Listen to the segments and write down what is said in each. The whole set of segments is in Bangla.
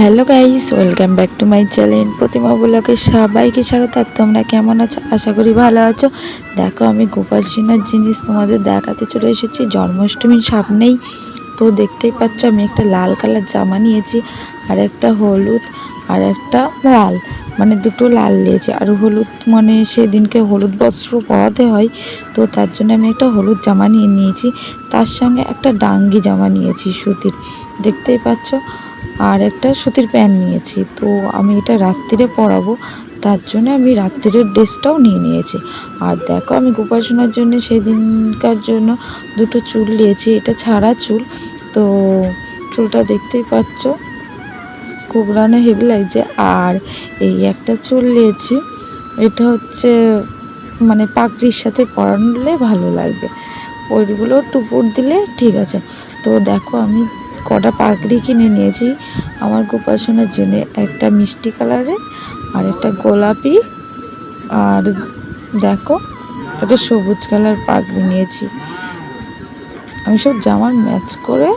Hello guys, welcome back to my channel Pratima ব্লগে সবাইকে স্বাগত। আর তোমরা কেমন আছো? আশা করি ভালো আছো। দেখো, আমি গোপাল সোনার জিনিস তোমাদের দেখাতে চলে এসেছি, জন্মাষ্টমীর সামনেই। তো দেখতেই পাচ্ছ, আমি একটা লাল কালার জামা নিয়েছি, আর একটা হলুদ, আর একটা লাল মানে দুটো লাল নিয়েছি। আর হলুদ মানে সেদিনকে হলুদ বস্ত্র পরাতে হয়, তো তার জন্য আমি একটা হলুদ জামা নিয়ে নিয়েছি। তার সঙ্গে একটা ডাঙ্গি জামা নিয়েছি, সুতির। দেখতেই পাচ্ছ আর একটা সুতির প্যান্ট নিয়েছি। তো আমি এটা রাত্রিরে পরাবো, তার জন্য আমি রাত্রিরের ড্রেসটাও নিয়ে নিয়েছি। আর দেখো, আমি গোপাল সোনার জন্য সেদিনকার জন্য দুটো চুল নিয়েছি, এটা ছাড়া চুল। তো চুলটা দেখতেই পাচ্ছ কোবরানো হেভি লাগছে। আর এই একটা চুল নিয়েছি, এটা হচ্ছে মানে পাগড়ির সাথে পরানলে ভালো লাগবে। ওইগুলো টুপুর দিলে ঠিক আছে। তো দেখো, আমি কটা পাগড়ি কিনে নিয়েছি। আমার গোপাল সোনার একটা মিষ্টি কালারের আর একটা গোলাপি। আর দেখো, একটা সবুজ কালার পাগড়ি নিয়েছি। আমি সব জামার ম্যাচ করে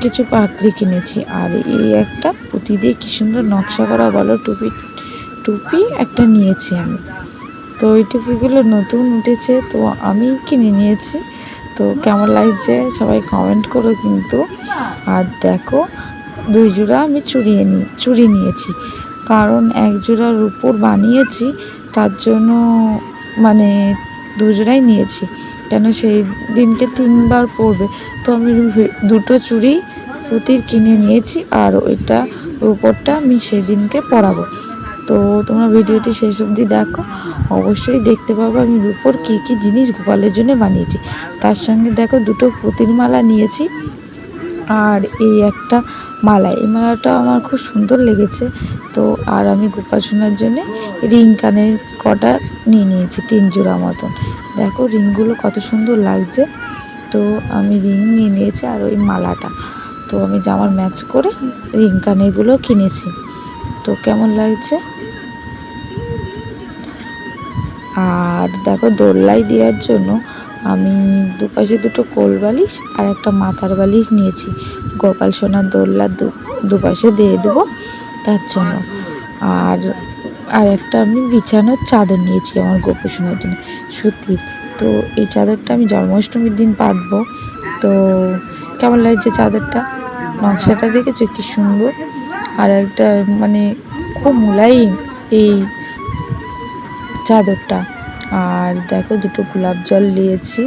কিছু পাগড়ি কিনেছি। আর এই একটা পুঁতি দিয়ে কী সুন্দর নকশা করা বলো টুপি টুপি একটা নিয়েছি আমি। তো ওই টুপিগুলো নতুন উঠেছে, তো আমি কিনে নিয়েছি। তো কেমন লাগছে? সবাই কমেন্ট করো কিন্তু। আর দেখো, দুই জোড়া আমি চুরিয়ে নি চুরি নিয়েছি। কারণ এক জোড়ার উপর বানিয়েছি, তার জন্য মানে দু জোড়াই নিয়েছি। কেন সেই দিনকে তিনবার পরবে তো আমি দুটো চুড়ি পুঁতির কিনে নিয়েছি, আর ওইটা উপরটা আমি সেই দিনকে পরাবো। তো তোমরা ভিডিওটি শেষ অবধি দেখো। অবশ্যই দেখতে পাবো আমি রূপোর কী কী জিনিস গোপালের জন্য বানিয়েছি। তার সঙ্গে দেখো দুটো পুঁতির মালা নিয়েছি আর এই একটা মালা। এই মালাটা আমার খুব সুন্দর লেগেছে। তো আর আমি গোপাল সোনার জন্যে রিং কানের কটা নিয়ে নিয়েছি, তিন জোড়া মতন। দেখো রিংগুলো কত সুন্দর লাগছে। তো আমি রিং নিয়ে নিয়েছি আর ওই মালাটা। তো আমি জামার ম্যাচ করে রিং কানেরগুলো কিনেছি। তো কেমন লাগছে? আর দেখো দোল্লাই দেওয়ার জন্য আমি দুপাশে দুটো কোল বালিশ আর একটা মাথার বালিশ নিয়েছি। গোপাল সোনার দোল্লা দুপাশে দিয়ে দেবো তার জন্য। আর আর একটা আমি বিছানোর চাদর নিয়েছি আমার গোপাল সোনার জন্য। সুতির তো এই চাদরটা আমি জন্মাষ্টমীর দিন পাতবো। তো কেমন লাগছে চাদরটা? নকশাটা দেখেছ? কি সুন্দর। একটা মানে খুব মোলায়েম এই চাদরটা। আর দেখো দুটো গোলাপ জল নিয়েছি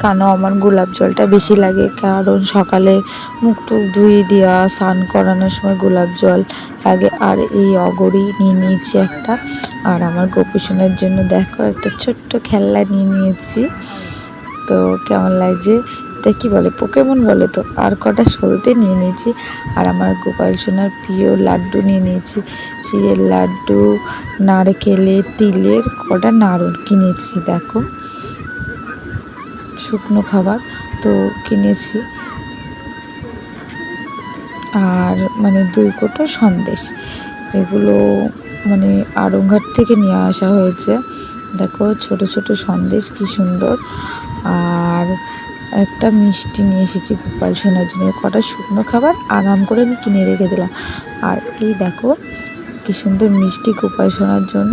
কেন আমার গোলাপ জলটা বেশি লাগে? কারণ সকালে মুখ টুক ধুয়ে দেওয়া, স্নান করানোর সময় গোলাপ জল লাগে। আর এই অগরি নিয়ে নিয়েছি একটা। আর আমার গোপুসোনার জন্য দেখো একটা ছোট্ট খেলনা নিয়ে নিয়েছি। তো কেমন লাগছে? এটা কি বলে? পোকেমন বলে তো। আর কটা সলতে নিয়ে নিয়েছি। আর আমার গোপাল সোনার প্রিয় লাড্ডু নিয়ে নিয়েছি। চিড়ের লাড্ডু নারকেলের তিলের কটা নাড়ু কিনেছি, দেখো। শুকনো খাবার তো কিনেছি। আর মানে দুই কোটো সন্দেশ। এগুলো মানে আড়ংঘাট থেকে নিয়ে আসা হয়েছে। দেখো, ছোট ছোট সন্দেশ কি সুন্দর। আর একটা মিষ্টি নিয়ে এসেছি গোপাল সোনার জন্য। কটা শুকনো খাবার আগাম করে আমি কিনে রেখে দিলাম। আর এই দেখো, কি সুন্দর মিষ্টি গোপাল সোনার জন্য।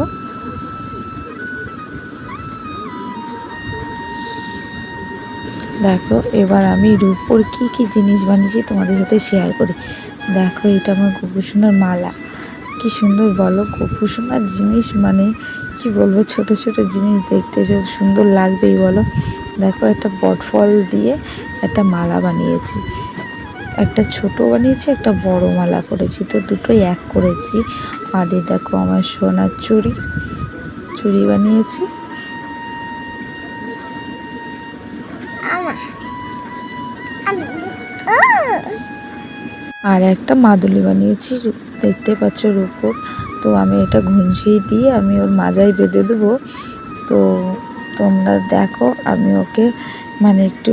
দেখো, এবার আমি রূপোর কী কী জিনিস বানিয়েছি তোমাদের সাথে শেয়ার করি। দেখো, এটা আমার গোপুসোনার মালা। কি সুন্দর বলো গোপুসোনার জিনিস মানে কি বলব, ছোট ছোট জিনিস দেখতে সুন্দর লাগবেই বলো। দেখো একটা বটফল দিয়ে একটা মালা বানিয়েছি। একটা ছোট বানিয়েছি, একটা বড় মালা করেছি। তো দুটোই এক করেছি। আর দেখো আমার সোনার চুড়ি। চুড়ি বানিয়েছি। আর একটা মাদুলি বানিয়েছি। দেখতে পাচ্ছ রূপোর তো আমি এটা ঘুনসিয়ে দিয়ে আমি ওর মাজায় বেঁধে দেবো। তো তোমরা দেখো আমি ওকে মানে একটু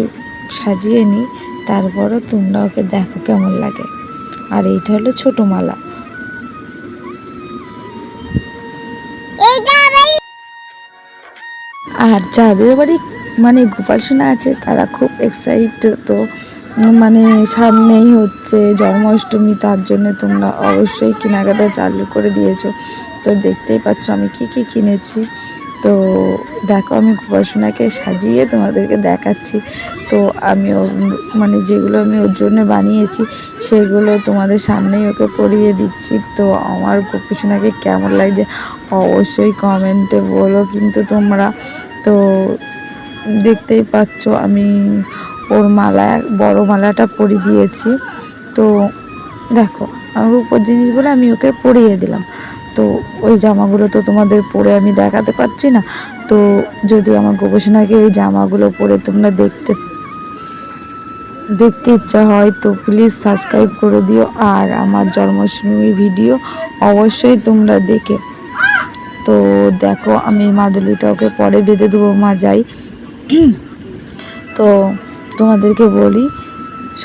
সাজিয়ে নিই তারপরও তোমরা ওকে দেখো কেমন লাগে। আর এইটা হলো ছোটো মালা। আর যাদের বাড়ি মানে গোপাল সোনা আছে তারা খুব এক্সাইট তো। মানে সামনেই হচ্ছে জন্মাষ্টমী তার জন্য তোমরা অবশ্যই কেনাকাটা চালু করে দিয়েছ। তো দেখতেই পাচ্ছ আমি কি কি কিনেছি। তো দেখো আমি গোপাসনাকে সাজিয়ে তোমাদেরকে দেখাচ্ছি। তো আমি মানে যেগুলো আমি ওর জন্য বানিয়েছি, সেগুলো তোমাদের সামনেই ওকে পরিয়ে দিচ্ছি। তো আমার গোপাসনাকে কেমন লাগছে অবশ্যই কমেন্টে বলো কিন্তু তোমরা। তো দেখতেই পাচ্ছ আমি ওর মালা, বড় মালাটা পরিয়ে দিয়েছি। তো দেখো আমার উপর জিনিস বলে আমি ওকে পরিয়ে দিলাম। তো ওই জামাগুলো তো তোমাদের পরে আমি দেখাতে পারছি না। তো যদি আমার গবেষণাকে এই জামাগুলো পরে তোমরা দেখতে দেখতে ইচ্ছা হয় তো প্লিজ সাবস্ক্রাইব করে দিও। আর আমার জন্মাষ্টমীর ভিডিও অবশ্যই তোমরা দেখে। তো দেখো আমি মাদুলিটা ওকে পরে বেঁধে দেবো, মা যাই। তো তোমাদেরকে বলি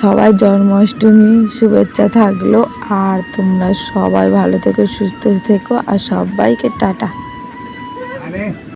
সবাই জন্মাষ্টমী শুভেচ্ছা থাকল আর তোমরা সবাই ভালো থেকো সুস্থ থেকো আর সবাইকে টাটা।